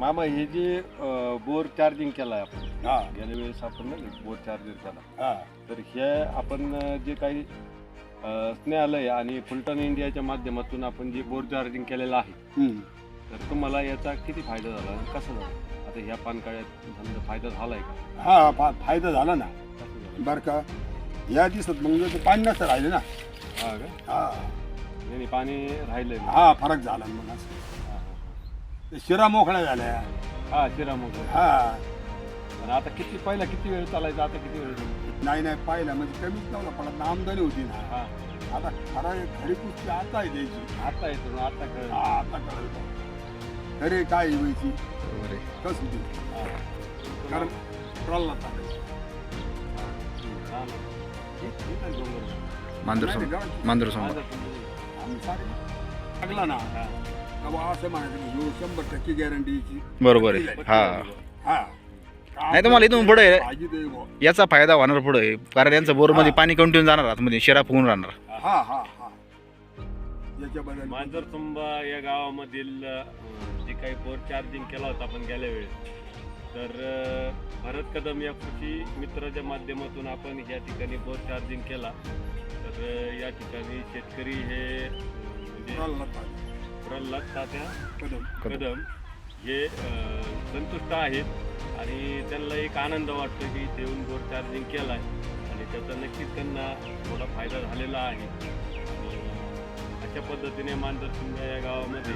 मामा हे जे अं, बोर चार्जिंग केलं आहे आपण हा. गेल्या वेळेस आपण नाही बोर चार्जिंग केला. हा. तर हे आपण अं, जे काही अं, स्नेहालय आणि फुलटण इंडियाच्या माध्यमातून आपण जे बोर चार्जिंग केलेलं आहे हम्म. तर तुम्हाला याचा किती फायदा झाला आणि कसा झाला? आता ह्या पानकाळ्यात समजा फायदा झालाय का? हा फा- फायदा झाला ना. कसा झाला? बरं का या दिवसात मग ते पाणी नसतं राहिले ना. हा का? हा. नाही नाही, पाणी राहिलंय. हा फरक झाला मग असं. शिरा मोकळ्या झाल्या हा शिरा मग हा आणि आता किती पहिला किती वेळ चालायचा आता किती वेळ? नाही नाही पाहिलं म्हणजे कमीच नव्हतं ना आमदानी होती ना हा आता खरा खरी कुस्ती आता आहे द्यायची आता येतो ना आता कळलं. हा, आता कळेल खरे काय आहे व्हायची बरोबर आहे. कस होती हा. कारण प्रल्हाद चालायचं. हा ना. ठीक- ठीक आहे, डोंगर. मांजर नाही, समोर नाही, मांजर समोर माझं पण- आम्ही सारे लागला ना हा. का बा असं म्हणायचं की ह्यो शंभर टक्के गॅरंटीची बरोबर आहे. हा. हा. नाही तर मला इथून पुढे दे बुवा. याचा फायदा होणार पुढे कारण यांचं बोरमध्ये पाणी कंटिन्यू जाणार आतमध्ये शिरा फुगून राहणार. हा हा हा. याच्याबद्दल मांजरसुंबा या गावामधील अं, जे काही बोर चार्जिंग केला होता आपण गेल्या वेळेस तर अं, भरत कदम या कृषी मित्राच्या माध्यमातून आपण या ठिकाणी बोर चार्जिंग केला. तर अं, या ठिकाणी शेतकरी हे अं, म्हणजे. प्रल्हाद तात्या. कदम. कदम. हे संतुष्ट आहेत आणि त्यांना एक आनंद वाटतो की येऊन बोर चार्जिंग केला आहे आणि त्याचा नक्कीच त्यांना थोडा फायदा झालेला आहे. अशा पद्धतीने मांजरसुंगा या गावामध्ये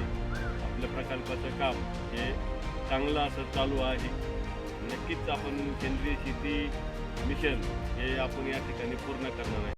आपल्या प्रकल्पाचं काम हे चांगलं असं चालू आहे. नक्कीच आपण सेंद्रिय शेती मिशन हे आपण या ठिकाणी पूर्ण करणार आहे.